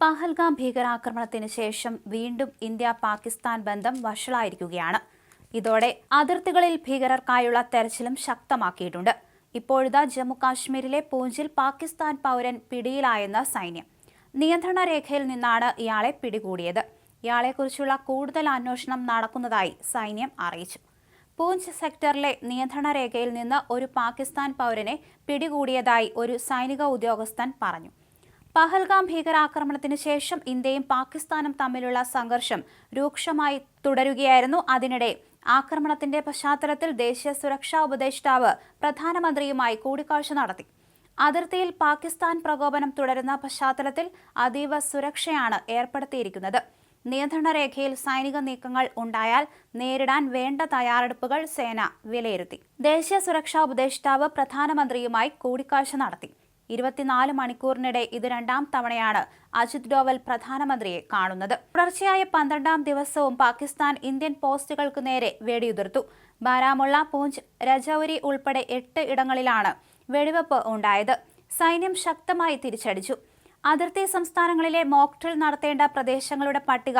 പഹൽഗാം ഭീകരാക്രമണത്തിന് ശേഷം വീണ്ടും ഇന്ത്യ പാകിസ്ഥാൻ ബന്ധം വഷളായിരിക്കുകയാണ്. ഇതോടെ അതിർത്തികളിൽ ഭീകരർക്കായുള്ള തെരച്ചിലും ശക്തമാക്കിയിട്ടുണ്ട്. ഇപ്പോഴത്തെ ജമ്മു കാശ്മീരിലെ പൂഞ്ചിൽ പാകിസ്ഥാൻ പൗരൻ പിടിയിലായെന്ന് സൈന്യം. നിയന്ത്രണ രേഖയിൽ നിന്നാണ് ഇയാളെ പിടികൂടിയത്. ഇയാളെക്കുറിച്ചുള്ള കൂടുതൽ അന്വേഷണം നടക്കുന്നതായി സൈന്യം അറിയിച്ചു. പൂഞ്ച് സെക്ടറിലെ നിയന്ത്രണ രേഖയിൽ നിന്ന് ഒരു പാകിസ്ഥാൻ പൗരനെ പിടികൂടിയതായി ഒരു സൈനിക ഉദ്യോഗസ്ഥൻ പറഞ്ഞു. പഹൽഗാം ഭീകരാക്രമണത്തിന് ശേഷം ഇന്ത്യയും പാകിസ്ഥാനും തമ്മിലുള്ള സംഘർഷം രൂക്ഷമായി തുടരുകയായിരുന്നു. അതിനിടെ ആക്രമണത്തിന്റെ പശ്ചാത്തലത്തിൽ ദേശീയ സുരക്ഷാ ഉപദേഷ്ടാവ് പ്രധാനമന്ത്രിയുമായി കൂടിക്കാഴ്ച നടത്തി. അതിർത്തിയിൽ പാകിസ്ഥാൻ പ്രകോപനം തുടരുന്ന പശ്ചാത്തലത്തിൽ അതീവ സുരക്ഷയാണ് ഏർപ്പെടുത്തിയിരിക്കുന്നത്. നിയന്ത്രണ രേഖയിൽ സൈനിക നീക്കങ്ങൾ ഉണ്ടായാൽ നേരിടാൻ വേണ്ട തയ്യാറെടുപ്പുകൾ സേന വിലയിരുത്തി. ദേശീയ സുരക്ഷാ ഉപദേഷ്ടാവ് പ്രധാനമന്ത്രിയുമായി കൂടിക്കാഴ്ച നടത്തി. ഇരുപത്തിനാല് മണിക്കൂറിനിടെ ഇത് രണ്ടാം തവണയാണ് അജിത് ഡോവൽ പ്രധാനമന്ത്രിയെ കാണുന്നത്. തുടർച്ചയായ പന്ത്രണ്ടാം ദിവസവും പാകിസ്ഥാൻ ഇന്ത്യൻ പോസ്റ്റുകൾക്ക് നേരെ വെടിയുതിർത്തു. ബാരാമുള്ള പൂഞ്ച് രജൌരി ഉൾപ്പെടെ എട്ട് ഇടങ്ങളിലാണ് വെടിവെപ്പ് ഉണ്ടായത്. സൈന്യം ശക്തമായി തിരിച്ചടിച്ചു. അതിർത്തി സംസ്ഥാനങ്ങളിലെ മോക്ഡ്രിൽ നടത്തേണ്ട പ്രദേശങ്ങളുടെ പട്ടിക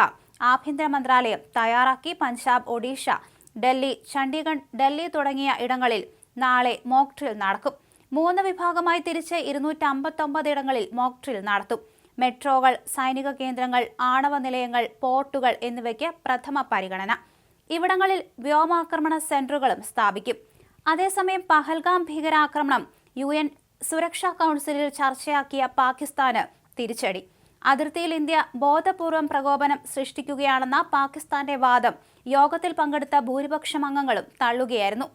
ആഭ്യന്തര മന്ത്രാലയം തയ്യാറാക്കി. പഞ്ചാബ് ഒഡീഷ ഡൽഹി ചണ്ഡീഗഡ് ഡൽഹി തുടങ്ങിയ ഇടങ്ങളിൽ നാളെ മോക്ഡ്രിൽ നടക്കും. മൂന്ന് വിഭാഗമായി തിരിച്ച് ഇരുന്നൂറ്റി ഇടങ്ങളിൽ മോക് ഡ്രിൽ നടത്തും. മെട്രോകൾ സൈനിക കേന്ദ്രങ്ങൾ ആണവ നിലയങ്ങൾ പോർട്ടുകൾ എന്നിവയ്ക്ക് പ്രഥമ പരിഗണന. ഇവിടങ്ങളിൽ വ്യോമാക്രമണ സെന്ററുകളും സ്ഥാപിക്കും. അതേസമയം പഹൽഗാം ഭീകരാക്രമണം യു എൻ സുരക്ഷാ കൗൺസിലിൽ ചർച്ചയാക്കിയ പാകിസ്ഥാന് തിരിച്ചടി. അതിർത്തിയിൽ ഇന്ത്യ ബോധപൂർവം പ്രകോപനം സൃഷ്ടിക്കുകയാണെന്ന പാകിസ്ഥാന്റെ വാദം യോഗത്തിൽ പങ്കെടുത്ത ഭൂരിപക്ഷം അംഗങ്ങളും തള്ളുകയായിരുന്നു.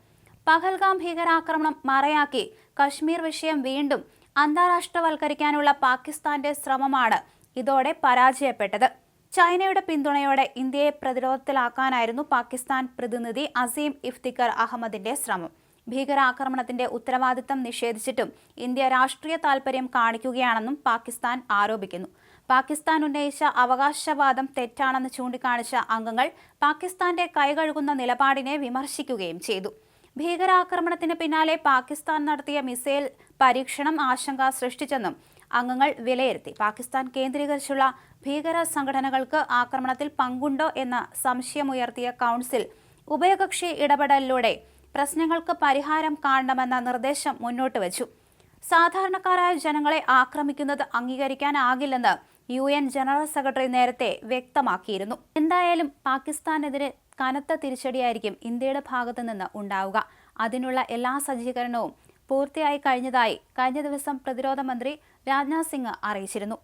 പഹൽഗാം ഭീകരാക്രമണം മറയാക്കി കശ്മീർ വിഷയം വീണ്ടും അന്താരാഷ്ട്രവൽക്കരിക്കാനുള്ള പാകിസ്ഥാന്റെ ശ്രമമാണ് ഇതോടെ പരാജയപ്പെട്ടത്. ചൈനയുടെ പിന്തുണയോടെ ഇന്ത്യയെ പ്രതിരോധത്തിലാക്കാനായിരുന്നു പാകിസ്ഥാൻ പ്രതിനിധി അസീം ഇഫ്തിഖർ അഹമ്മദിന്റെ ശ്രമം. ഭീകരാക്രമണത്തിന്റെ ഉത്തരവാദിത്തം നിഷേധിച്ചിട്ടും ഇന്ത്യ രാഷ്ട്രീയ താൽപര്യം കാണിക്കുകയാണെന്നും പാകിസ്ഥാൻ ആരോപിക്കുന്നു. പാകിസ്ഥാൻ ഉന്നയിച്ച അവകാശവാദം തെറ്റാണെന്ന് ചൂണ്ടിക്കാണിച്ച അംഗങ്ങൾ പാകിസ്ഥാന്റെ കൈകഴുകുന്ന നിലപാടിനെ വിമർശിക്കുകയും ചെയ്തു. ഭീകരാക്രമണത്തിന് പിന്നാലെ പാകിസ്ഥാൻ നടത്തിയ മിസൈൽ പരീക്ഷണം ആശങ്ക സൃഷ്ടിച്ചെന്നും അംഗങ്ങൾ വിലയിരുത്തി. പാകിസ്ഥാൻ കേന്ദ്രീകരിച്ചുള്ള ഭീകര സംഘടനകൾക്ക് ആക്രമണത്തിൽ പങ്കുണ്ടോ എന്ന സംശയമുയർത്തിയ കൗൺസിൽ ഉഭയകക്ഷി ഇടപെടലിലൂടെ പ്രശ്നങ്ങൾക്ക് പരിഹാരം കാണണമെന്ന നിർദ്ദേശം മുന്നോട്ട് വച്ചു സാധാരണക്കാരായ ജനങ്ങളെ ആക്രമിക്കുന്നത് അംഗീകരിക്കാനാകില്ലെന്ന് യു എൻ ജനറൽ സെക്രട്ടറി നേരത്തെ വ്യക്തമാക്കിയിരുന്നു. എന്തായാലും പാകിസ്ഥാനെതിരെ കനത്ത തിരിച്ചടിയായിരിക്കും ഇന്ത്യയുടെ ഭാഗത്തു നിന്ന് ഉണ്ടാവുക. അതിനുള്ള എല്ലാ സജ്ജീകരണവും പൂർത്തിയായി കഴിഞ്ഞതായി കഴിഞ്ഞ ദിവസം പ്രതിരോധ മന്ത്രി രാജ്നാഥ് സിംഗ് അറിയിച്ചിരുന്നു.